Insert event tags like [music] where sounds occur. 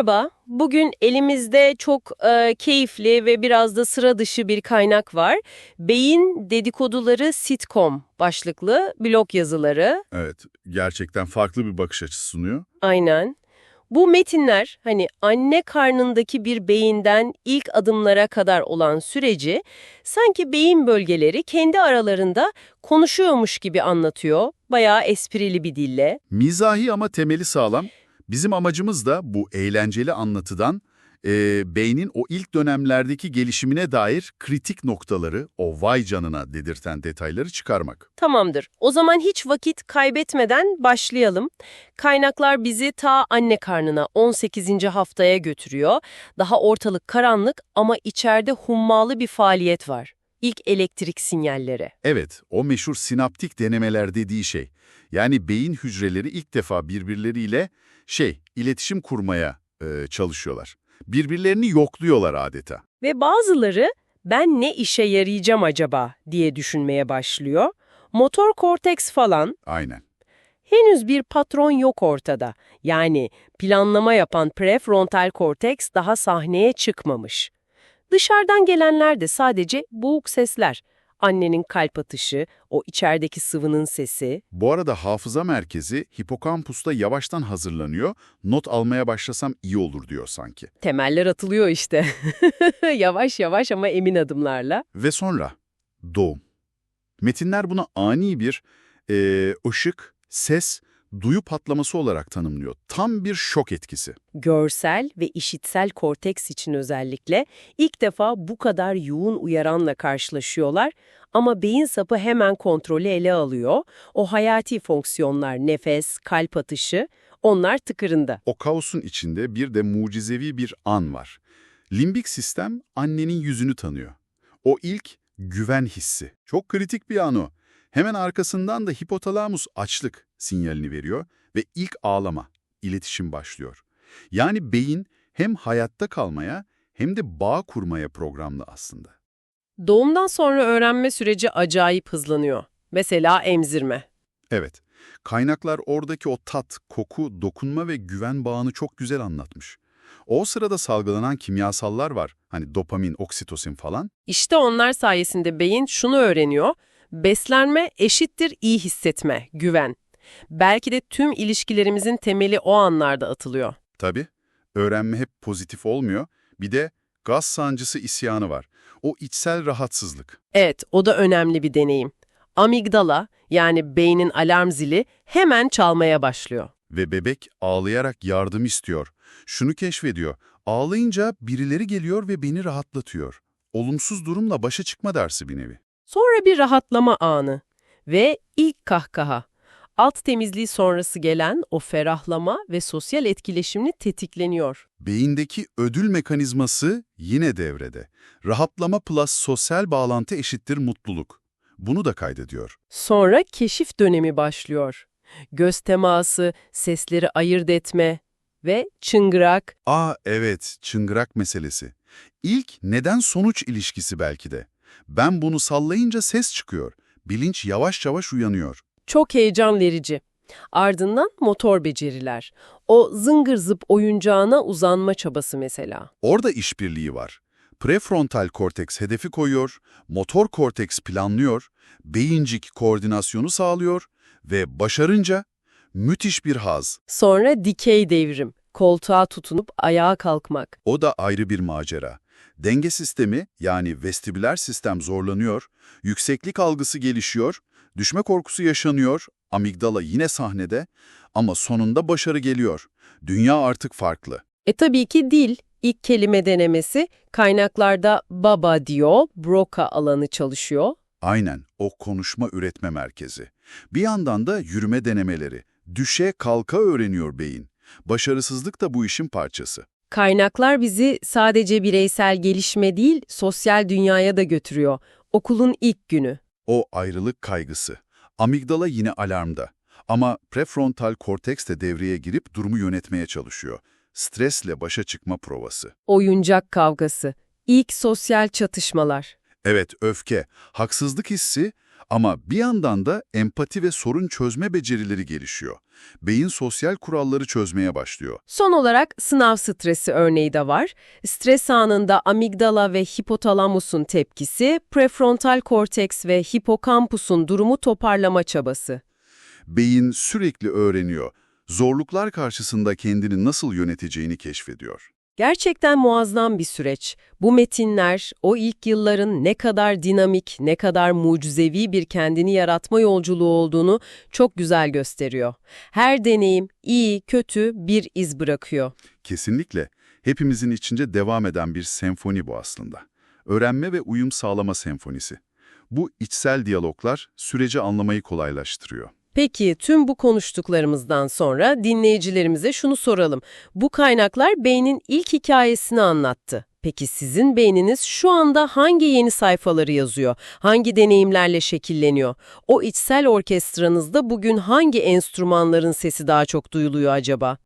Merhaba, bugün elimizde çok e, keyifli ve biraz da sıra dışı bir kaynak var. Beyin dedikoduları sitcom başlıklı blog yazıları. Evet, gerçekten farklı bir bakış açısı sunuyor. Aynen. Bu metinler hani anne karnındaki bir beyinden ilk adımlara kadar olan süreci sanki beyin bölgeleri kendi aralarında konuşuyormuş gibi anlatıyor. Bayağı esprili bir dille. Mizahi ama temeli sağlam. Bizim amacımız da bu eğlenceli anlatıdan e, beynin o ilk dönemlerdeki gelişimine dair kritik noktaları, o vay canına dedirten detayları çıkarmak. Tamamdır. O zaman hiç vakit kaybetmeden başlayalım. Kaynaklar bizi ta anne karnına 18. haftaya götürüyor. Daha ortalık karanlık ama içeride hummalı bir faaliyet var. İlk elektrik sinyalleri. Evet, o meşhur sinaptik denemeler dediği şey. Yani beyin hücreleri ilk defa birbirleriyle şey, iletişim kurmaya e, çalışıyorlar. Birbirlerini yokluyorlar adeta. Ve bazıları ben ne işe yarayacağım acaba diye düşünmeye başlıyor. Motor korteks falan Aynen. henüz bir patron yok ortada. Yani planlama yapan prefrontal korteks daha sahneye çıkmamış. Dışarıdan gelenler de sadece boğuk sesler. Annenin kalp atışı, o içerideki sıvının sesi. Bu arada hafıza merkezi hipokampusta yavaştan hazırlanıyor, not almaya başlasam iyi olur diyor sanki. Temeller atılıyor işte. [laughs] yavaş yavaş ama emin adımlarla. Ve sonra doğum. Metinler buna ani bir e, ışık, ses, duyu patlaması olarak tanımlıyor. Tam bir şok etkisi. Görsel ve işitsel korteks için özellikle ilk defa bu kadar yoğun uyaranla karşılaşıyorlar ama beyin sapı hemen kontrolü ele alıyor. O hayati fonksiyonlar, nefes, kalp atışı, onlar tıkırında. O kaosun içinde bir de mucizevi bir an var. Limbik sistem annenin yüzünü tanıyor. O ilk güven hissi. Çok kritik bir an o. Hemen arkasından da hipotalamus açlık sinyalini veriyor ve ilk ağlama, iletişim başlıyor. Yani beyin hem hayatta kalmaya hem de bağ kurmaya programlı aslında. Doğumdan sonra öğrenme süreci acayip hızlanıyor. Mesela emzirme. Evet, kaynaklar oradaki o tat, koku, dokunma ve güven bağını çok güzel anlatmış. O sırada salgılanan kimyasallar var. Hani dopamin, oksitosin falan. İşte onlar sayesinde beyin şunu öğreniyor. Beslenme eşittir iyi hissetme, güven. Belki de tüm ilişkilerimizin temeli o anlarda atılıyor. Tabii, öğrenme hep pozitif olmuyor. Bir de gaz sancısı isyanı var. O içsel rahatsızlık. Evet, o da önemli bir deneyim. Amigdala, yani beynin alarm zili hemen çalmaya başlıyor. Ve bebek ağlayarak yardım istiyor. Şunu keşfediyor. Ağlayınca birileri geliyor ve beni rahatlatıyor. Olumsuz durumla başa çıkma dersi bir nevi. Sonra bir rahatlama anı ve ilk kahkaha. Alt temizliği sonrası gelen o ferahlama ve sosyal etkileşimini tetikleniyor. Beyindeki ödül mekanizması yine devrede. Rahatlama plus sosyal bağlantı eşittir mutluluk. Bunu da kaydediyor. Sonra keşif dönemi başlıyor. Göz teması, sesleri ayırt etme ve çıngırak. Aa evet, çıngırak meselesi. İlk neden-sonuç ilişkisi belki de. Ben bunu sallayınca ses çıkıyor. Bilinç yavaş yavaş uyanıyor. Çok heyecan verici. Ardından motor beceriler. O zıngır zıp oyuncağına uzanma çabası mesela. Orada işbirliği var. Prefrontal korteks hedefi koyuyor, motor korteks planlıyor, beyincik koordinasyonu sağlıyor ve başarınca müthiş bir haz. Sonra dikey devrim. Koltuğa tutunup ayağa kalkmak. O da ayrı bir macera. Denge sistemi yani vestibüler sistem zorlanıyor, yükseklik algısı gelişiyor, düşme korkusu yaşanıyor, amigdala yine sahnede ama sonunda başarı geliyor. Dünya artık farklı. E tabii ki dil, ilk kelime denemesi kaynaklarda baba diyor, Broca alanı çalışıyor. Aynen o konuşma üretme merkezi. Bir yandan da yürüme denemeleri. Düşe kalka öğreniyor beyin. Başarısızlık da bu işin parçası. Kaynaklar bizi sadece bireysel gelişme değil, sosyal dünyaya da götürüyor. Okulun ilk günü. O ayrılık kaygısı. Amigdala yine alarmda. Ama prefrontal korteks de devreye girip durumu yönetmeye çalışıyor. Stresle başa çıkma provası. Oyuncak kavgası. İlk sosyal çatışmalar. Evet, öfke, haksızlık hissi Ama bir yandan da empati ve sorun çözme becerileri gelişiyor. Beyin sosyal kuralları çözmeye başlıyor. Son olarak sınav stresi örneği de var. Stres anında amigdala ve hipotalamusun tepkisi, prefrontal korteks ve hipokampusun durumu toparlama çabası. Beyin sürekli öğreniyor. Zorluklar karşısında kendini nasıl yöneteceğini keşfediyor. Gerçekten muazzam bir süreç. Bu metinler, o ilk yılların ne kadar dinamik, ne kadar mucizevi bir kendini yaratma yolculuğu olduğunu çok güzel gösteriyor. Her deneyim, iyi, kötü bir iz bırakıyor. Kesinlikle. Hepimizin içince devam eden bir senfoni bu aslında. Öğrenme ve uyum sağlama senfonisi. Bu içsel diyaloglar süreci anlamayı kolaylaştırıyor. Peki tüm bu konuştuklarımızdan sonra dinleyicilerimize şunu soralım. Bu kaynaklar beynin ilk hikayesini anlattı. Peki sizin beyniniz şu anda hangi yeni sayfaları yazıyor? Hangi deneyimlerle şekilleniyor? O içsel orkestranızda bugün hangi enstrümanların sesi daha çok duyuluyor acaba?